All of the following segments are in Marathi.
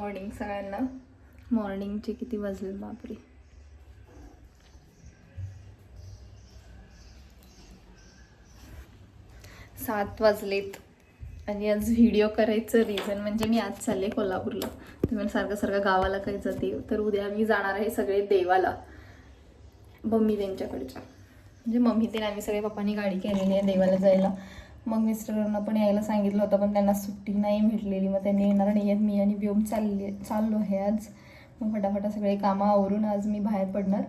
मॉर्निंग सगळ्यांना. मॉर्निंगचे किती वाजले बापरे. सात वाजलेत. आणि आज व्हिडिओ करायचं रिझन म्हणजे मी आज चालले कोल्हापूरला. तर सारखं सारखं गावाला काही जाते. तर उद्या मी जाणार आहे सगळे देवाला. मम्मी त्यांच्याकडच्या. म्हणजे मम्मी ते आम्ही सगळे पप्पांनी गाडी केलेली आहे देवाला जायला. मग मिस्टरांना पण यायला सांगितलं होतं पण त्यांना सुट्टी नाही भेटलेली. मग त्यांनी येणार नाही आहेत मी आणि व्योम चालले चाललो आहे आज. मग फटाफटा सगळे कामं आवरून आज मी बाहेर पडणार.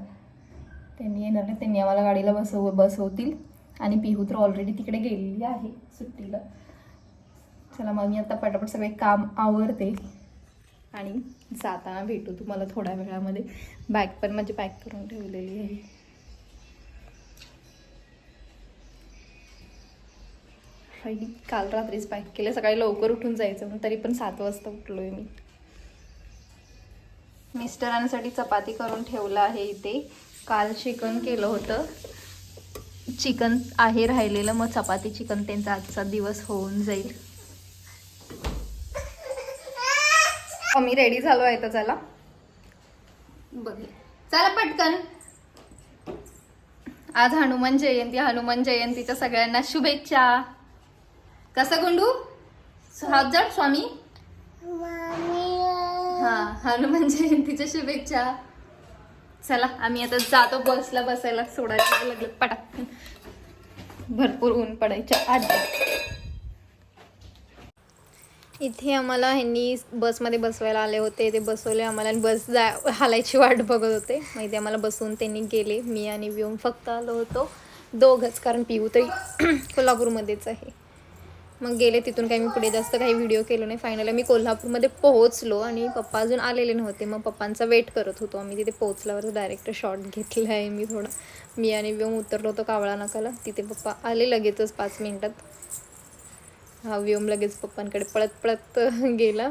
त्यांनी येणार नाही त्यांनी आम्हाला गाडीला बसव बसवतील. आणि पिहू तर ऑलरेडी तिकडे गेलेली आहे सुट्टीला. चला मग मी आता पटापट सगळे काम आवरते. आणि जाताना भेटू तुम्हाला थोड्या वेळामध्ये. बॅग पण माझी पॅक करून ठेवलेली आहे. काल रात्रीच पॅक केलं. सकाळी लवकर उठून जायचं. म्हणून तरी पण सात वाजता उठलो आहे मी. मिस्टरांसाठी चपाती करून ठेवलं आहे इथे. काल चिकन केलं होतं. चिकन आहे राहिलेलं. मग चपाती चिकन त्यांचा आजचा दिवस होऊन जाईल. आम्ही रेडी झालो आहे तर चला. बघे चला पटकन. आज हनुमान जयंती. हनुमान जयंतीच्या सगळ्यांना शुभेच्छा. कसं गुंडू? हात जड स्वामी? हा हनुमान जयंतीच्या शुभेच्छा. चला आम्ही आता जातो बसला बसायला सोडायला लागलं पटाक भरपूर ऊन पडायच्या आधी. इथे आम्हाला ह्यांनी बसमध्ये बसवायला आले होते ते बसवले आम्हाला आणि बस जा हालायची वाट बघत होते. मग इथे आम्हाला बसवून त्यांनी गेले. मी आणि व्योम फक्त आलो होतो. दोघंच कारण पिऊ तरी कोल्हापूरमध्येच आहे. मग गेले तिथून काही मी पुढे जास्त काही व्हिडिओ केलो नाही. फायनली मी कोल्हापूरमध्ये पोहोचलो आणि पप्पा अजून आलेले नव्हते. मग पप्पांचा वेट करत होतो. आम्ही तिथे पोहोचल्यावर डायरेक्ट शॉट घेतला आहे मी थोडा. मी आणि व्योम उतरलो होतो कावळा नाकाला. तिथे पप्पा आले लगेचच पाच मिनटात. हा व्योम लगेच पप्पांकडे पळत पळत गेला.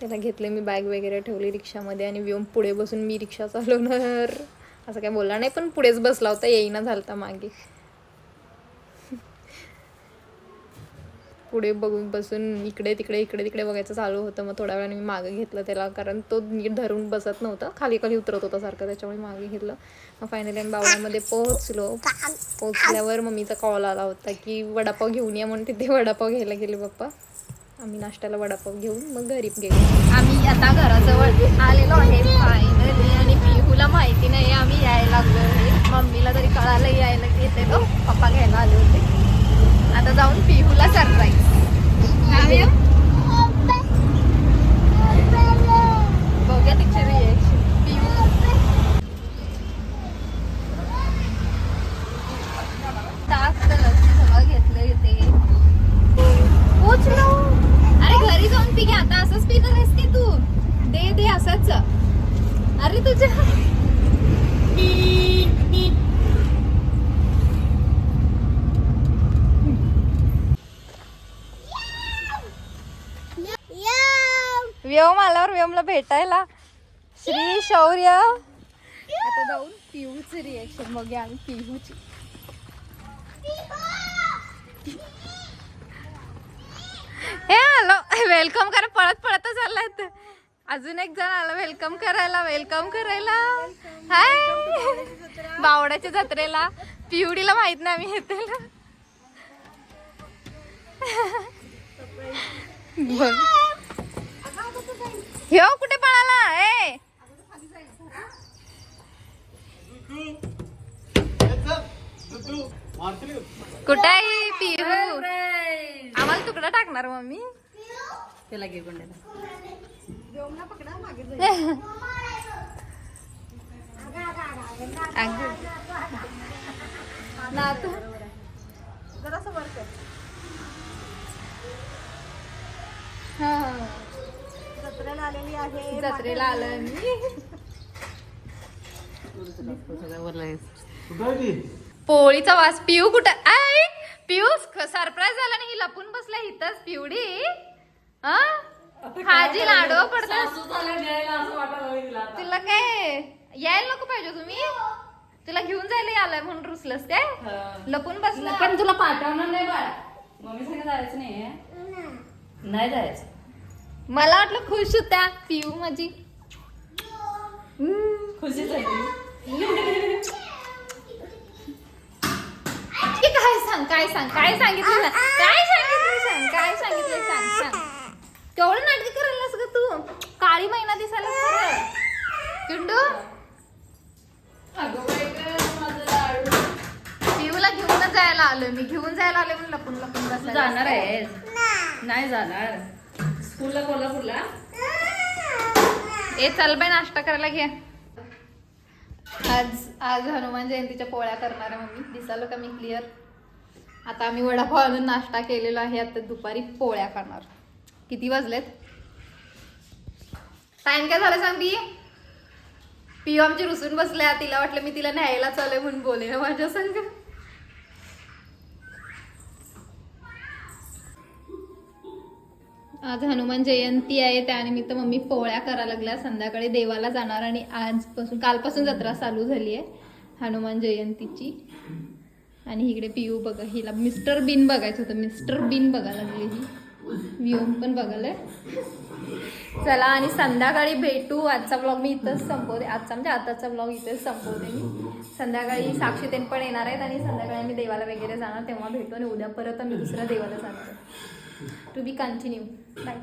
त्याला घेतले मी बॅग वगैरे ठेवली रिक्षामध्ये आणि व्योम पुढे बसून मी रिक्षा चालवणार. असं काय बोलला नाही पण पुढेच बसला होता. येईना झालता मागे. पुढे बघून बसून इकडे तिकडे इकडे तिकडे बघायचं चालू होतं. मग थोड्या वेळाने मी मागे घेतलं त्याला कारण तो नीट धरून बसत नव्हता. खाली खाली उतरत होता सारखं त्याच्यामुळे मागे घेतलं. मग फायनली आम्ही बावड्यामध्ये पोहोचलो. पोहोचल्यावर मम्मीचा कॉल आला होता की वडापाव घेऊन या म्हणून तिथे वडापाव घ्यायला गेले पप्पा. आम्ही नाश्त्याला वडापाव घेऊन मग घरी गेलो. आम्ही आता घराजवळ आलेलो आहे फायनली आणि पिहूला माहिती नाही आम्ही यायला लागलो आहे. मम्मीला तरी कळालं यायला येते तो पप्पा घ्यायला आले होते आता जाऊन पिहूला सरप्राईज बघूया तिची रिएक्शन पिहू टास्क सगळं घेतलं इथे पोचलो अरे घरी जाऊन पी घे आता असंच पिणार आहेस की तू? दे दे असंच. अरे तुझ्या व्योम आल्यावर व्योमला भेटायला. श्री शौर्य. आता जाऊन पिहूची रिएक्शन बघूया आम्ही पिहूची हे आलो. वेलकम करा. पळत पळतच आलाय अजून एक जण आला. वेलकम करायला. वेलकम करायला. हाय बावड्याच्या जत्रेला. पिवडीला माहीत नाही आम्ही येते ह्यो कुठे पळाला? ए. कुठे आहे पिहू तुकडा टाकणार मम्मी? त्याला घे गुंड्याला हा, हा. जत्रेला आलेली आहे जत्रेला आलं मी. पोळीचा वास पिऊ कुठं? पिऊ सरप्राईज झाला नाही ही लपून बसला इथंच पिवडी. हा? हाजी लाडो पडतात. तुला काय यायला नको पाहिजे तुम्ही? तुला घेऊन जायला आलाय म्हणून रुसलंस काय? लपून बसला. पण तुला पाठवणार नाही बाळा. मम्मी सांगा जायचं नाही नाही जायचं. मला वाटलं खुश होत्या. पिऊ माझी. खुशी झाली की काय सांग काय सांग काय सांगितलं सांग काय सांगितलं सांग काय सांगितलं सांग सांग. केवढं नाटक करायलास ग तू? काळी महिना दिसायला चिंडू पिऊला घेऊनच जायला आलं मी घेऊन जायला आले म्हणून लपून लपून तू बसायला. जाणार आहेस? नाही जाणार. स्कूलला कोल्हापूरला? ए चल बाय नाश्ता करायला घे. आज आज हनुमान जयंतीच्या पोळ्या करणार आहे मम्मी. दिसालो का मी? क्लिअर आता आम्ही वडापाव आणून नाश्ता केलेला आहे. आता दुपारी पोळ्या खाणार. किती वाजलेत? टाइम काय झालं सांग ती पिऊ आमची रुसून बसल्या. तिला वाटलं मी तिला न्यायला चालय म्हणून बोले ना माझ्या संग. आज हनुमान जयंती आहे. त्यानिमित्त मम्मी पोळ्या करायला लागल्या. संध्याकाळी देवाला जाणार आणि आजपासून कालपासून जत्रा चालू झाली आहे हनुमान जयंतीची. आणि इकडे पियू बघा हिला मिस्टर बिन बघायचं होतं. मिस्टर बिन बघायला लागली ही. व्ह्यूम पण बघायला चला आणि संध्याकाळी भेटू. आजचा ब्लॉग मी इथंच संपवते. आजचा म्हणजे आताचा ब्लॉग इथेच संपवते मी. संध्याकाळी साक्षीतेन पण येणार आहेत आणि संध्याकाळी मी देवाला वगैरे जाणार तेव्हा भेटू. आणि उद्या परत आम्ही दुसऱ्या देवाला जाणार. To be continue bye